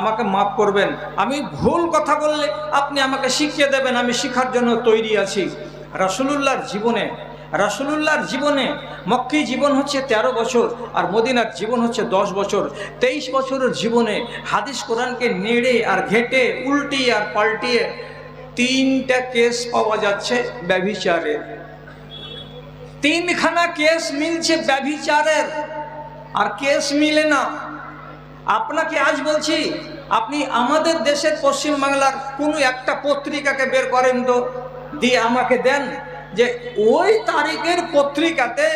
আমাকে মাফ করবেন। আমি ভুল কথা বললে আপনি আমাকে শিখিয়ে দেবেন, আমি শিখার জন্য তৈরি আছি। রাসুলুল্লাহর জীবনে রাসুলুল্লাহর জীবনে মক্কি জীবন হচ্ছে ১৩ বছর আর মদিনার জীবন হচ্ছে দশ বছর। তেইশ বছরের জীবনে হাদিস কোরআনকে নেড়ে আর ঘেটে, উল্টিয়ে আর পাল্টিয়ে তিনটা কেস পাওয়া যাচ্ছে ব্যভিচারের তিনখানা কেস মিলছে ব্যভিচারের। আর কেস মিলে না। আপনাকে আজ বলছি, আপনি আমাদের দেশের পশ্চিমবাংলার কোনো একটা পত্রিকাকে বের করেন তো, দিয়ে আমাকে দেন যে ওই তারিখের পত্রিকাতে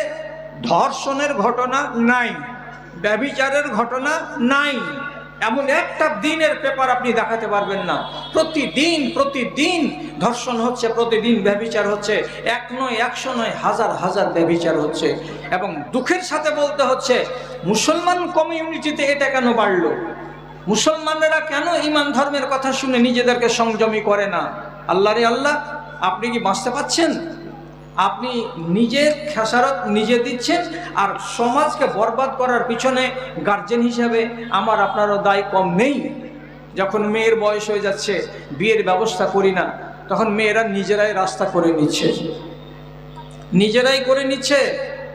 ধর্ষণের ঘটনা নাই ব্যবিচারের ঘটনা নাই। এমন একটা দিনের পেপার আপনি দেখাতে পারবেন না। প্রতিদিন প্রতিদিন ধর্ষণ হচ্ছে, প্রতিদিন ব্যভিচার হচ্ছে। এক নয়, একশো নয়, হাজার হাজার ব্যভিচার হচ্ছে। এবং দুঃখের সাথে বলতে হচ্ছে, মুসলমান কমিউনিটিতে এটা কেন বাড়লো? মুসলমানেরা কেন ইমান ধর্মের কথা শুনে নিজেদেরকে সংযমী করে না? আল্লাহ রে আল্লাহ, আপনি কি বাঁচতে পাচ্ছেন? আপনি নিজের খেসারত নিজে দিচ্ছেন আর সমাজকে বরবাদ করার পিছনে গার্জেন হিসাবে আমার আপনারও দায় কম নেই। যখন মেয়ের বয়স হয়ে যাচ্ছে, বিয়ের ব্যবস্থা করি না, তখন মেয়েরা নিজেরাই রাস্তা করে নিচ্ছে। নিজেরাই করে নিচ্ছে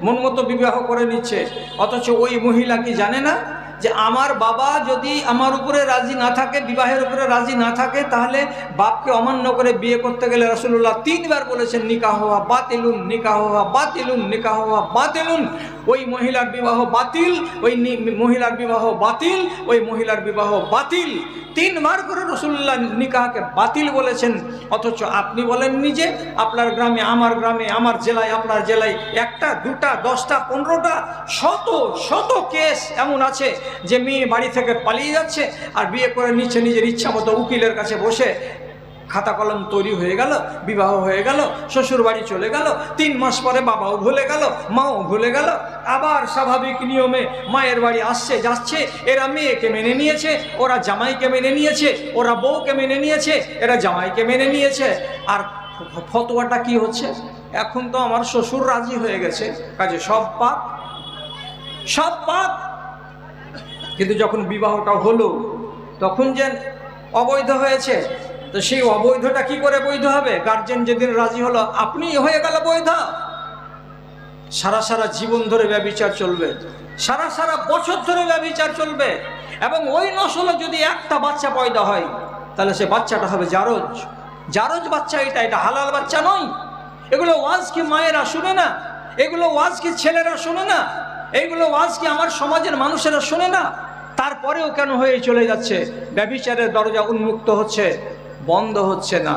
মন মতো বিবাহ করে নিচ্ছে, অথচ ওই মহিলা কি জানে না যে আমার বাবা যদি আমার উপরে রাজি না থাকে, বিবাহের উপরে রাজি না থাকে, তাহলে বাপকে অমান্য করে বিয়ে করতে গেলে রসুল্লাহ তিনবার বলেছেন, নিকাহ হওয়া বাতিলুন, নিকাহ হওয়া বাতিলুন, নিকাহ হওয়া বাতিলুন। ওই মহিলার বিবাহ বাতিল, ওই মহিলার বিবাহ বাতিল, ওই মহিলার বিবাহ বাতিল। তিনবার করে রসুল্লাহ নিকাহকে বাতিল বলেছেন। অথচ আপনি বলেন নিজে, আপনার গ্রামে, আমার গ্রামে, আমার জেলায়, আপনার জেলায় একটা, দুটা, দশটা, পনেরোটা, শত শত কেস এমন আছে যে মেয়ে বাড়ি থেকে পালিয়ে যাচ্ছে আর বিয়ে করে নিচ্ছে নিজের ইচ্ছা মতো উকিলের কাছে বসে খাতা কলম তৈরি হয়ে গেল, বিবাহ হয়ে গেল শ্বশুর বাড়ি চলে গেল, তিন মাস পরে বাবাও ভুলে গেল, মাও ভুলে গেল। আবার স্বাভাবিক নিয়মে মায়ের বাড়ি আসছে, যাচ্ছে, এরা মেয়েকে মেনে নিয়েছে, ওরা জামাইকে মেনে নিয়েছে, ওরা বউকে মেনে নিয়েছে, এরা জামাইকে মেনে নিয়েছে। আর ফতোয়াটা কি হচ্ছে? এখন তো আমার শ্বশুর রাজি হয়ে গেছে, কাজে সব পাপ সব পাপ। কিন্তু যখন বিবাহটা হলো, তখন যে অবৈধ হয়েছে তো সেই অবৈধটা কি করে বৈধ হবে? গার্জেন যেদিন রাজি হলো আপনি হয়ে গেল বৈধ। সারা সারা জীবন ধরে ব্যবচার চলবে। সারা সারা বছর ধরে ব্যবচার চলবে। এবং ওই নসলে যদি একটা বাচ্চা পয়দা হয়, তাহলে সে বাচ্চাটা হবে জারজ। জারজ বাচ্চা এটা এটা হালাল বাচ্চা নয়। এগুলো ওয়াজ কি মায়েরা শুনে না? এগুলো ওয়াজ কি ছেলেরা শুনে না? এইগুলো ওয়াজ কি আমার সমাজের মানুষেরা শুনে না? তারপরেও কেন হয়ে চলে যাচ্ছে? ব্যবিচারের দরজা উন্মুক্ত হচ্ছে। বন্ধ হচ্ছে না।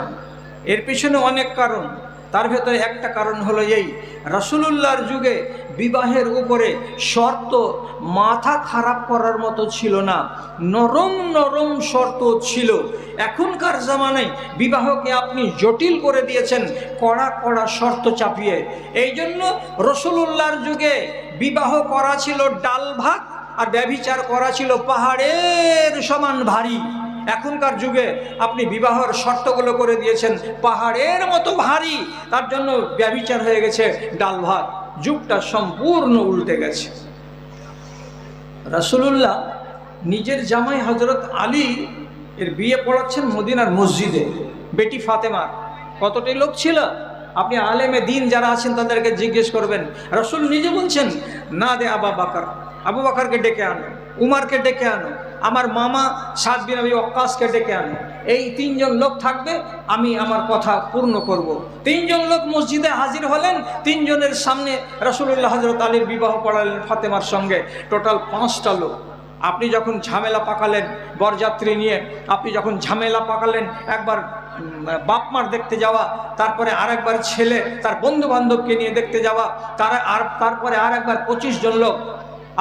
এর পিছনে অনেক কারণ। তার ভেতরে একটা কারণ হলো এই, রাসুলুল্লাহর যুগে বিবাহের উপরে শর্ত মাথা খারাপ করার মতো ছিল না। নরম নরম শর্ত ছিল। এখনকার জামানায় বিবাহকে আপনি জটিল করে দিয়েছেন, কড়া কড়া শর্ত চাপিয়ে। এই জন্য রসুলুল্লাহর যুগে বিবাহ করা ছিল ডাল ভাত আর ব্যভিচার করা ছিল পাহাড়ের সমান ভারী। এখনকার যুগে আপনি বিবাহর শর্তগুলো করে দিয়েছেন, পাহাড়ের মতো ভারী, তার জন্য ব্যভিচার হয়ে গেছে ডাল ভাত। যুগটা সম্পূর্ণ উল্টে গেছে। রাসুলুল্লাহ নিজের জামাই হজরত আলী এর বিয়ে পড়াচ্ছেন মদিনার মসজিদে, বেটি ফাতেমার। কতটি লোক ছিল? আপনি আলেমে দিন যারা আছেন তাদেরকে জিজ্ঞেস করবেন। রসুল নিজে বলছেন, না দে আবা বাকার, আবু বাকারকে ডেকে আনো, উমারকে ডেকে আনো আমার মামা সাত বিন আবি অক্কাসকে ডেকে আনো। এই তিনজন লোক থাকবে আমি আমার কথা পূর্ণ করব। তিনজন লোক মসজিদে হাজির হলেন তিনজনের সামনে রসুল্লাহ হজরত আলীর বিবাহ পড়ালেন ফাতেমার সঙ্গে। টোটাল পাঁচটা লোক। আপনি যখন ঝামেলা পাকালেন বরযাত্রী নিয়ে আপনি যখন ঝামেলা পাকালেন একবার উম, বাপ মার দেখতে যাওয়া তারপরে আর একবার ছেলে তার বন্ধু বান্ধবকে নিয়ে দেখতে যাওয়া তারা আর তারপরে আর একবার পঁচিশ জন লোক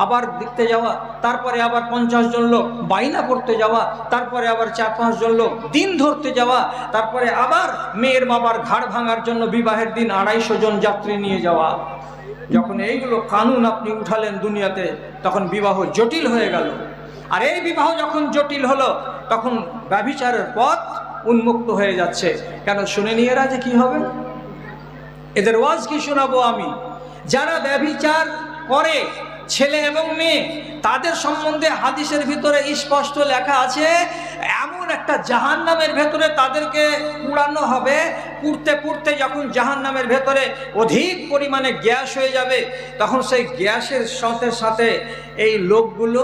আবার দেখতে যাওয়া, তারপরে আবার পঞ্চাশ জন লোক বাইনা করতে যাওয়া, তারপরে আবার চার পাঁচ জন লোক দিন ধরতে যাওয়া, তারপরে আবার মেয়ের বাবার ঘাড় ভাঙার জন্য বিবাহের দিন আড়াইশো জন যাত্রী নিয়ে যাওয়া। যখন এইগুলো কানুন আপনি উঠালেন দুনিয়াতে, তখন বিবাহ জটিল হয়ে গেল। আর এই বিবাহ যখন জটিল হলো, তখন ব্যভিচারের পথ উন্মুক্ত হয়ে যাচ্ছে। কেন শুনে নিয়ে এরা যে কি হবে? এদের ওয়াজ কি শোনাবো আমি? যারা ব্যভিচার করে ছেলে এবং মেয়ে, তাদের সম্বন্ধে হাদিসের ভিতরে স্পষ্ট লেখা আছে, এমন একটা জাহান নামের ভেতরে তাদেরকে পুড়ানো হবে পুড়তে পুড়তে যখন জাহান নামের ভেতরে অধিক পরিমাণে গ্যাস হয়ে যাবে, তখন সেই গ্যাসের সাথে সাথে এই লোকগুলো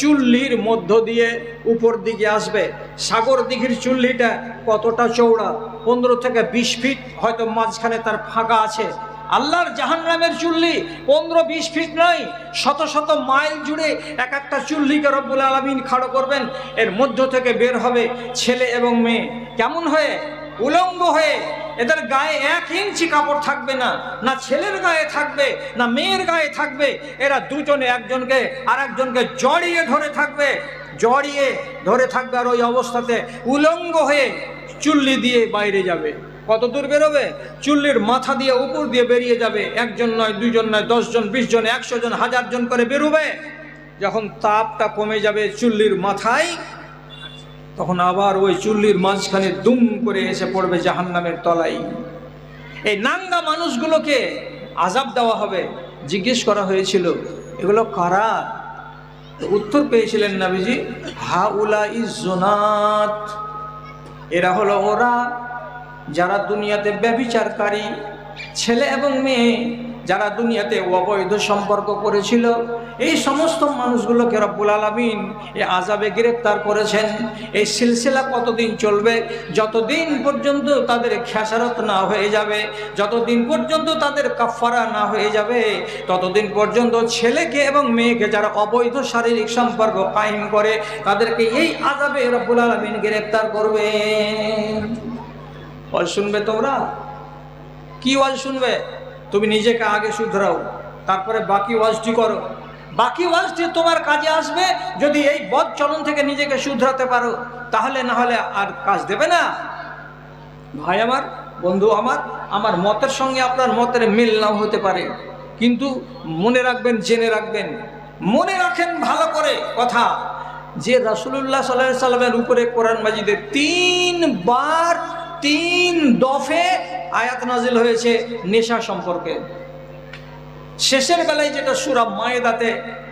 চুল্লির মধ্য দিয়ে উপর দিকে আসবে। সাগর দিঘির চুল্লিটা কতটা চৌড়া পনেরো থেকে বিশ ফিট, হয়তো মাঝখানে তার ফাঁকা আছে। আল্লাহর জাহান্নামের চুল্লি পনেরো বিশ ফিট নয়, শত শত মাইল জুড়ে এক একটা চুল্লিকে রব্বুল আলমিন খাড়ো করবেন। এর মধ্য থেকে বের হবে ছেলে এবং মেয়ে। কেমন হয়ে? উলঙ্গ হয়ে। এদের গায়ে এক ইঞ্চি কাপড় থাকবে না না ছেলের গায়ে থাকবে, না মেয়ের গায়ে থাকবে। এরা দুজনে একজনকে আর একজনকে জড়িয়ে ধরে থাকবে। জড়িয়ে ধরে থাকবে আর ওই অবস্থাতে উলঙ্গ হয়ে চুল্লি দিয়ে বাইরে যাবে। কত দূর বেরোবে? চুল্লির মাথা দিয়ে উপর দিয়ে বেরিয়ে যাবে। একজন নয়, দুইজন নয়, দশজন বিশ জন একশো জন হাজার জন করে বেরোবে। যখন তাপটা কমে যাবে চুল্লির মাথায়, তখন আবার ওই চুল্লির মাঝখানে দুম করে এসে পড়বে জাহান্নামের তলায়। এই নাঙ্গা মানুষগুলোকে আজাব দেওয়া হবে। জিজ্ঞেস করা হয়েছিল, এগুলো কারা? উত্তর পেয়েছিলেন নাবিজি হা উলা ইজোনাত এরা হলো ওরা যারা দুনিয়াতে ব্যভিচারকারী ছেলে এবং মেয়ে, যারা দুনিয়াতে অবৈধ সম্পর্ক করেছিল, এই সমস্ত মানুষগুলোকে রব্বুল আলমিন এ আজাবে গ্রেপ্তার করেছেন। এই সিলসিলা কতদিন চলবে? যতদিন পর্যন্ত তাদের খেসারত না হয়ে যাবে, যতদিন পর্যন্ত তাদের কাফারা না হয়ে যাবে, ততদিন পর্যন্ত ছেলেকে এবং মেয়েকে যারা অবৈধ শারীরিক সম্পর্ক কায়েম করে, তাদেরকে এই আজাবে রব্বুল আলমিন গ্রেপ্তার করবে। ওয়াজ শুনবে তোমরা? কি ওয়াজ শুনবে? তুমি নিজেকে আগে শুধরাও, তারপরে বাকি ওয়াজটি করো। বাকি ওয়াজটি তোমার কাজে আসবে যদি এই বদ চলন থেকে নিজেকে শুধরাতে পারো, তাহলে না হলে আর কাজ দেবে না। ভাই আমার, বন্ধু আমার আমার মতের সঙ্গে আপনার মতের মিল নাও হতে পারে। কিন্তু মনে রাখবেন, জেনে রাখবেন, মনে রাখেন ভালো করে কথা। যে রাসুলুল্লাহ সাল্লাহ সাল্লামের উপরে কোরআন মাজিদে তিনবার তিন দফে আয়াত নাজিল হয়েছে নেশা সম্পর্কে। শেষের বেলায় যেটা সুরা মায়েদাতে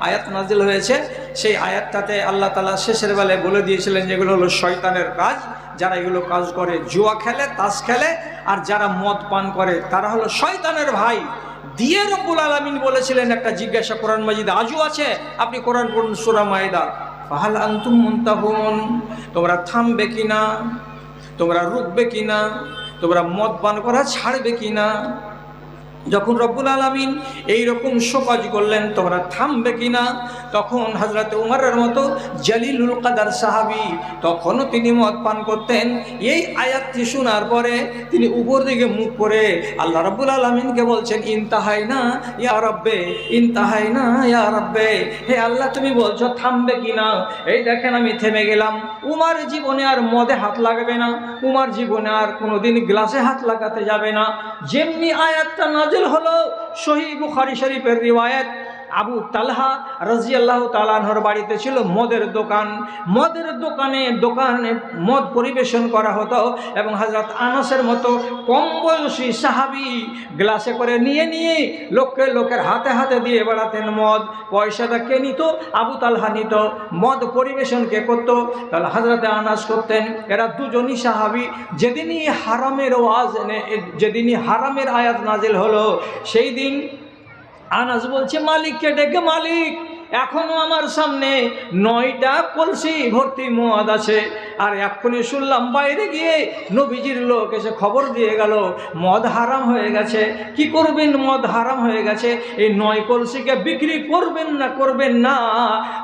আয়াত নাজিল হয়েছে, সেই আয়াতটাতে আল্লাহ তালা শেষের বেলায় বলে দিয়েছিলেন যেগুলো হলো শয়তানের কাজ। যারা এগুলো কাজ করে, জুয়া খেলে, তাস খেলে, আর যারা মদ পান করে, তারা হলো শয়তানের ভাই। দিয়ে রব্বুল আলমিন বলেছিলেন একটা জিজ্ঞাসা, কোরআন মাজিদ আজও আছে? আপনি কোরআন পড়ুন সুরা মায়েদা। ফাহাল আন্তুম মুন্তাহুন, তোমরা থামবে কিনা? তোমরা রুখবে কিনা? তোমরা মদ পান করা ছাড়বে কিনা? যখন রব্বুল আলমিন এইরকম শোকাজ করলেন, তোমরা থামবে কিনা? তখন হজরত উমারের মতো জালিলুল কাদার সাহাবি তখনও তিনি মদ পান করতেন। এই আয়াতটি শোনার পরে তিনি উপর দিকে মুখ করে আল্লাহ রব্বুল আলমিনকে বলছেন ইনতাহাই না ইয়া রব্বে ইনতাহাই না ইয়া রব্বে। হে আল্লাহ, তুমি বলছো থামবে কিনা? এই দেখেন আমি থেমে গেলাম। উমার জীবনে আর মদে হাত লাগবে না। উমার জীবনে আর কোনোদিন গ্লাসে হাত লাগাতে যাবে না। যেমনি আয়াতটা নাজিল হলো সহি বুখারি শরীফের রিওয়ায়াত। আবু তালহা রাজিয়াল্লাহ তালানহর বাড়িতে ছিল, মদের দোকান। মদের দোকানে দোকানে মদ পরিবেশন করা হতো এবং হজরত আনাসের মতো কম বয়সী সাহাবি গ্লাসে করে নিয়ে নিয়ে লোককে লোকের হাতে হাতে দিয়ে বেড়াতেন মদ। পয়সাটা কে নিত? আবু তালহা নিত। মদ পরিবেশন কে করতো? তাহলে হজরতে আনাস করতেন। এরা দুজনই সাহাবি। যেদিনই হারামের ওয়াজ যেদিনই হারামের আয়াত নাজিল হলো, সেই দিন আনাস বলছে মালিককে ডেকে মালিক এখনও আমার সামনে নয়টা কলসি ভর্তি মদ আছে। আর এক্ষুনি শুনলাম বাইরে গিয়ে নবীজির লোক এসে খবর দিয়ে গেল, মদ হারাম হয়ে গেছে। কি করবেন? মদ হারাম হয়ে গেছে। এই নয় কলসিকে বিক্রি করবেন না করবেন না।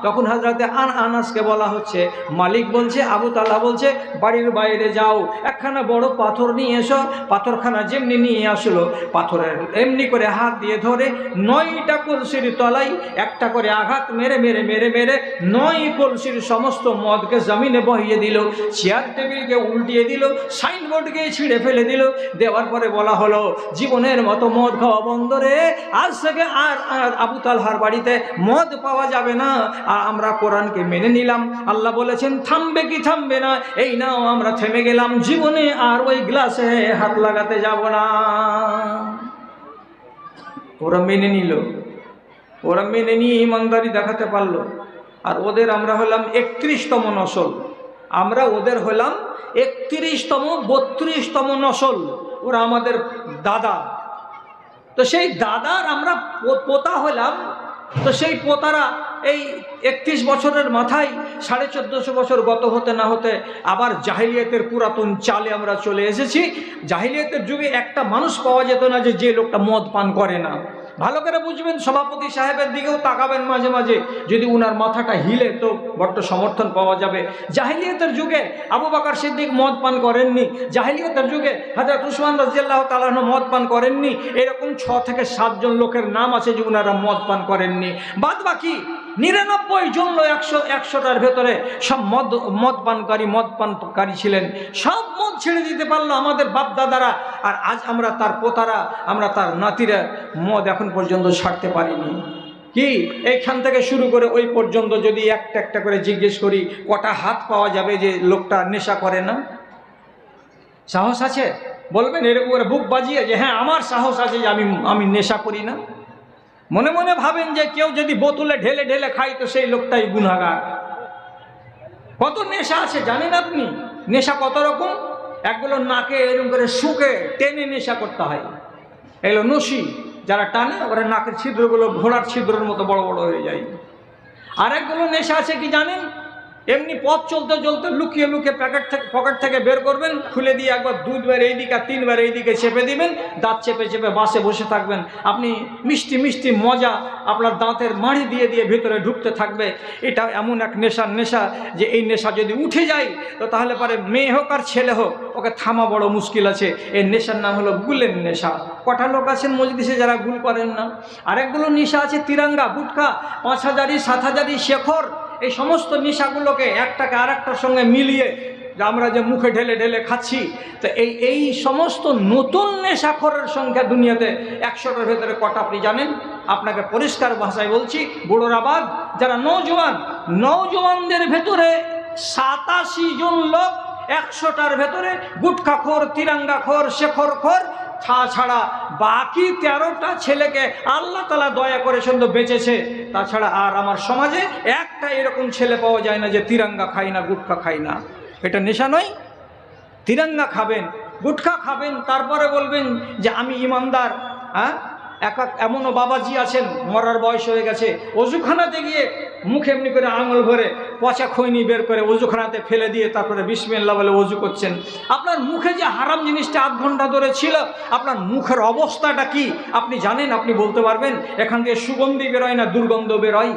তখন হাজরাতে আন আনাসকে বলা হচ্ছে, মালিক বলছে, আবু তাল্লাহ বলছে, বাড়ির বাইরে যাও, একখানা বড় পাথর নিয়ে এসো। পাথরখানা যেমনি নিয়ে আসলো, পাথরের এমনি করে হাত দিয়ে ধরে নয়টা কলসির তলায় একটা করে আঘাত মেরে মেরে মেরে মেরে নয় কলসির সমস্ত মদকে জমিনে বহিয়ে দিল। চেয়ার টেবিলকে উল্টিয়ে দিল সাইনবোর্ডকে ছিঁড়ে ফেলে দিল। দেওয়ার পরে বলা হলো, জীবনের মতো মদ খাওয়া বন্ধ রে, আজ থেকে আর আবু তালহার বাড়িতে মদ পাওয়া যাবে না। আর আমরা কোরআনকে মেনে নিলাম। আল্লাহ বলেছেন, থামবে কি থামবে না? এই নাও, আমরা থেমে গেলাম। জীবনে আর ওই গ্লাসে হাত লাগাতে যাব না। ওরা মেনে নিল। ওরা মেনে নিয়ে ইমানদারি দেখাতে পারল। আর ওদের আমরা হলাম একত্রিশতম নসল। আমরা ওদের হলাম একত্রিশতম, বত্রিশতম নসল। ওরা আমাদের দাদা। তো সেই দাদার আমরা পোতা হলাম। তো সেই পোতারা এই একত্রিশ বছরের মাথায় সাড়ে চোদ্দোশো বছর গত হতে না হতে আবার জাহিলিয়াতের পুরাতন চালে আমরা চলে এসেছি। জাহিলিয়াতের যুগে একটা মানুষ পাওয়া যেত না যে যে লোকটা মদ পান করে না। ভালো করে বুঝবেন, সভাপতি সাহেবের দিকেও তাকাবেন মাঝে মাঝে। যদি উনার মাথাটা হিলে তো বড্ড সমর্থন পাওয়া যাবে। জাহিলিয়তের যুগে আবু বাকার সিদ্দিক মদ পান করেননি। জাহিলিয়াতের যুগে হাজরত উসমান রাজিয়াল্লাহ তালাহ মদ পান করেননি। এরকম ছ থেকে সাতজন লোকের নাম আছে যে উনারা মদ পান করেননি। বাদ বাকি নিরানব্বই জন লোক একশো, একশোটার ভেতরে সব মদ মদ পানকারী মদ পানকারী ছিলেন। সব মদ ছেড়ে দিতে পারল আমাদের বাপ দাদারা আর আজ আমরা তার পোতারা, আমরা তার নাতিরা মদ এখন পর্যন্ত ছাড়তে পারিনি। কি? এইখান থেকে শুরু করে ওই পর্যন্ত যদি একটা একটা করে জিজ্ঞেস করি, কটা হাত পাওয়া যাবে যে লোকটা নেশা করে না? সাহস আছে? বলবেন এরকম করে বুক বাজিয়ে যে হ্যাঁ আমার সাহস আছে যে আমি আমি নেশা করি না। মনে মনে ভাবেন যে কেউ যদি বোতলে ঢেলে ঢেলে খায় তো সেই লোকটাই গুনাগার কত নেশা আছে জানেন আপনি? নেশা কত রকম? একগুলো নাকে এরকম করে শুকে টেনে নেশা করতে হয়। এগুলো নসি যারা টানে ওরা নাকের ছিদ্রগুলো ঘোড়ার ছিদ্রের মতো বড় বড় হয়ে যায়। আরেকগুলো নেশা আছে কি জানেন? এমনি পথ চলতে চলতে লুকিয়ে লুকিয়ে প্যাকেট থেকে পকেট থেকে বের করবেন, খুলে দিয়ে একবার দুধবার এইদিকে আর তিনবার এইদিকে চেপে দিবেন, দাঁত চেপে চেপে বাসে বসে থাকবেন। আপনি মিষ্টি মিষ্টি মজা আপনার দাঁতের মাড়ি দিয়ে দিয়ে ভিতরে ঢুকতে থাকবে। এটা এমন এক নেশার নেশা যে এই নেশা যদি উঠে যায়, তো তাহলে পরে মেয়ে হোক আর ছেলে হোক, ওকে থামা বড় মুশকিল আছে। এই নেশার নাম হলো গুলের নেশা। কটা লোক আছেন মজলিসে যারা গুল করেন না? আরেকগুলো নেশা আছে তিরাঙ্গা গুটকা পাঁচ হাজারি সাত হাজারি শেখর। এই সমস্ত নেশাগুলোকে একটাকে আর একটার সঙ্গে মিলিয়ে যে আমরা যে মুখে ঢেলে ঢেলে খাচ্ছি, তো এই এই সমস্ত নতুন নেশাখরের সংখ্যা দুনিয়াতে একশোটার ভেতরে কটা আপনি জানেন? আপনাকে পরিষ্কার ভাষায় বলছি বুড়োরা বাদ যারা নৌজওয়ান নৌজওয়ানদের ভেতরে সাতাশি জন লোক একশোটার ভেতরে গুটখাখোর, তিরাঙ্গাখোর, শেখরখোর তাছাড়া বাকি তেরোটা ছেলেকে আল্লাহ তালা দয়া করে সুন্দর বেঁচেছে। তাছাড়া আর আমার সমাজে একটা এরকম ছেলে পাওয়া যায় না যে তিরাঙ্গা খাই না, গুটখা খাই না। এটা নেশা নয়। তিরাঙ্গা খাবেন, গুটখা খাবেন, তারপরে বলবেন যে আমি ইমানদার হ্যাঁ? এক এক এমনও বাবাজি আছেন, মরার বয়স হয়ে গেছে। অজুখানাতে গিয়ে মুখে এমনি করে আঙুল ভরে পচা খৈনি বের করে অজুখানাতে ফেলে দিয়ে তারপরে বিসমিল্লা বলে অজু করছেন। আপনার মুখে যে হারাম জিনিসটা আধ ঘণ্টা ধরে ছিল, আপনার মুখের অবস্থাটা কি? আপনি জানেন, আপনি বলতে পারবেন, এখান থেকে সুগন্ধি বেরোয় না, দুর্গন্ধ বেরোয়?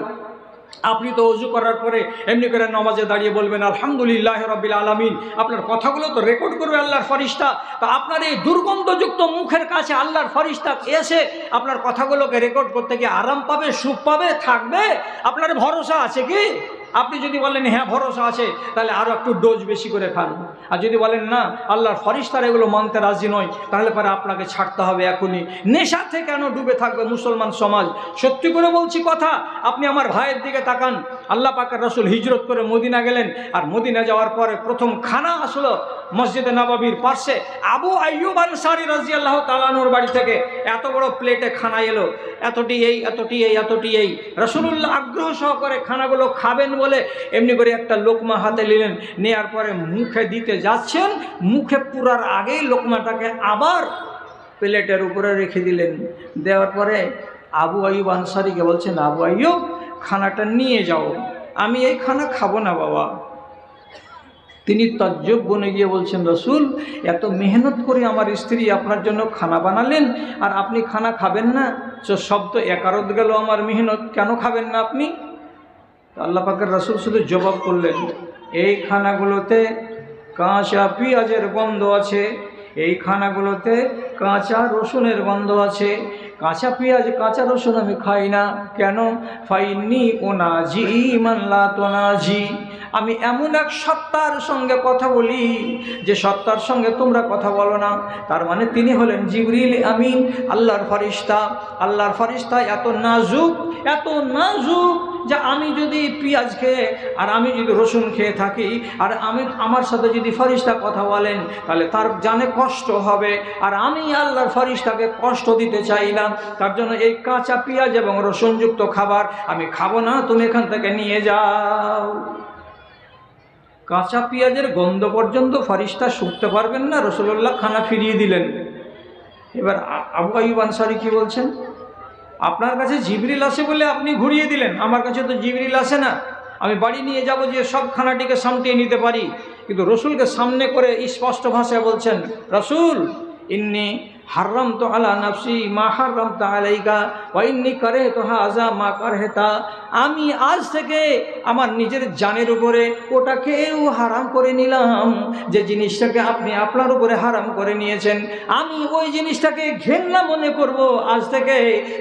আপনি তো অজু করার পরে এমনি করে নমাজে দাঁড়িয়ে বলবেন, আলহামদুলিল্লাহ রবিল আলমিন। আপনার কথাগুলো তো রেকর্ড করবে আল্লাহর ফরিস্তা। তা আপনার এই দুর্গন্ধযুক্ত মুখের কাছে আল্লাহর ফরিস্তা এসে আপনার কথাগুলোকে রেকর্ড করতে গিয়ে আরাম পাবে, সুখ পাবে, থাকবে? আপনার ভরসা আছে কি? আপনি যদি বলেন হ্যাঁ ভরসা আছে, তাহলে আরও একটু ডোজ বেশি করে খান। আর যদি বলেন, না, আল্লাহর ফরিস্তারা এগুলো মানতে রাজি নয়, তাহলে পরে আপনাকে ছাড়তে হবে এখনই। নেশাতে কেন ডুবে থাকবে মুসলমান সমাজ? সত্যি করে বলছি কথা, আপনি আমার ভাইয়ের দিকে তাকান। আল্লাহ পাকের রসুল হিজরত করে মদিনা গেলেন, আর মদিনা যাওয়ার পরে প্রথম খানা আসলো মসজিদে নবাবির পার্শ্বে আবু আইয়ুব আনসারি রাজি আল্লাহ তালানুর বাড়ি থেকে এত বড় প্লেটে খানা এলো। এতটি এই এতটি এই এতটি এই। রসুল্লাহ আগ্রহ সহকারে খানাগুলো খাবেন বলে এমনি করে একটা লোকমা হাতে নিলেন। নেয়ার পরে মুখে দিতে যাচ্ছেন, মুখে পুরার আগেই লোকমাটাকে আবার প্লেটের উপরে রেখে দিলেন। দেওয়ার পরে আবু আইয়ুব আনসারিকে বলছেন, আবু আইয়ুব, খানাটা নিয়ে যাও। আমি এই খানা খাব না বাবা। তিনি তজ্জব বনে গিয়ে বলছেন, রসুল, এত মেহনত করে আমার স্ত্রী আপনার জন্য খানা বানালেন আর আপনি খানা খাবেন না? তো সব তো একারত গেল আমার মেহনত, কেন খাবেন না আপনি? আল্লাহ পাকের রসুল শুধু জবাব করলেন, এই খানাগুলোতে কাঁচা পেঁয়াজের গন্ধ আছে, এই খানাগুলোতে কাঁচা রসুনের গন্ধ আছে, কাঁচা পেঁয়াজ, কাঁচা রসুন আমি খাই না, কেন? ফাইনি ওনাজি মানলা তোনাজি। আমি এমন এক সত্তার সঙ্গে কথা বলি, যে সত্তার সঙ্গে তোমরা কথা বলো না। তার মানে তিনি হলেন জিবরিল আমিন, আল্লাহর ফরিস্তা। আল্লাহর ফরিস্তা এত নাজুক এত নাজুক যে আমি যদি পেঁয়াজ খেয়ে, আর আমি যদি রসুন খেয়ে থাকি, আর আমি আমার সাথে যদি ফরিস্তা কথা বলেন, তাহলে তার জানে কষ্ট হবে। আর আমি আল্লাহর ফরিস্তাকে কষ্ট দিতে চাই না। তার জন্য এই কাঁচা পেঁয়াজ এবং রসুনযুক্ত খাবার আমি খাব না, তুমি এখান থেকে নিয়ে যাও। কাঁচা পেঁয়াজের গন্ধ পর্যন্ত ফারিস্তা শুকতে পারবেন না রসুল্লাহ খানা ফিরিয়ে দিলেন। এবার আবু আইব আনসারি কি বলছেন? আপনার কাছে জিবরিল আসে বলে আপনি ঘুরিয়ে দিলেন, আমার কাছে তো জিবরিল আসে না। আমি বাড়ি নিয়ে যাব যে সব খানাটিকে সামটিয়ে নিতে পারি। কিন্তু রসুলকে সামনে করে স্পষ্ট ভাষায় বলছেন, রসুল, ইন্নি হাররাম তো আলা নাফসি মা হাররাম তা আলাইকা ওয়াইন্নি করে তো হাজা মা কারহেতা আমি আজ থেকে আমার নিজের জানের উপরে ওটাকেও হারাম করে নিলাম। যে জিনিসটাকে আপনি আপনার উপরে হারাম করে নিয়েছেন, আমি ওই জিনিসটাকে ঘেন্না মনে করব আজ থেকে।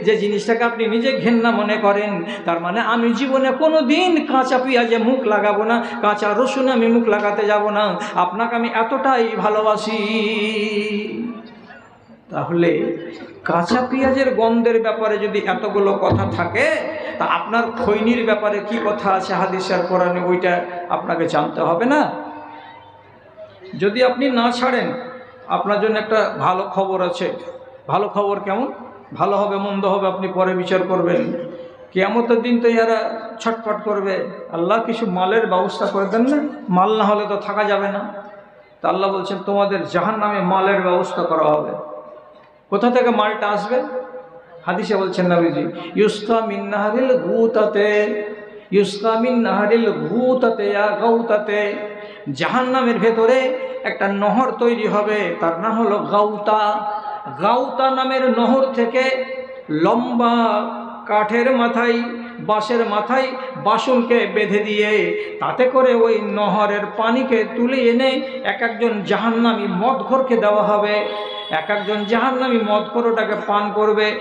যে জিনিসটাকে আপনি নিজে ঘেন্না মনে করেন, তার মানে আমি জীবনে কোনো দিন কাঁচা পেঁয়াজে মুখ লাগাবো না, কাঁচা রসুন আমি মুখ লাগাতে যাব না। আপনাকে আমি এতটাই ভালোবাসি। তাহলে কাঁচা পেঁয়াজের গন্ধের ব্যাপারে যদি এতগুলো কথা থাকে, তা আপনার খৈনির ব্যাপারে কি কথা আছে হাদিসের কোরআনে, ওইটা আপনাকে জানতে হবে না? যদি আপনি না ছাড়েন, আপনার জন্য একটা ভালো খবর আছে। ভালো খবর কেমন? ভালো হবে, মন্দ হবে, আপনি পরে বিচার করবেন। কেয়ামতের দিন তো ইয়ারা ছটফট করবে। আল্লাহ কিছু মালের ব্যবস্থা করে দেন না? মাল না হলে তো থাকা যাবে না। তা আল্লাহ বলছেন, তোমাদের জাহান নামে মালের ব্যবস্থা করা হবে। কোথা থেকে মালটা আসবে? হাদিসে বলছেন নবীজি, ইউস্কা মিন নাহারিল গুতাতে, ইউস্কা মিন নাহারিল গুতাতে ইয়া গাউতাতে। জাহান্নামের ভেতরে একটা নহর তৈরি হবে, তার নাম হলো গাউতা। গাউতা নামের নহর থেকে লম্বা কাঠের মাথায়, বাঁশের মাথায় বাসনকে বেঁধে দিয়ে, তাতে করে ওই নহরের পানিকে তুলে এনে এক একজন জাহান্নামী মদঘরকে দেওয়া হবে। এক একজন জাহান্নামী মদ করোটাকে পান করবে।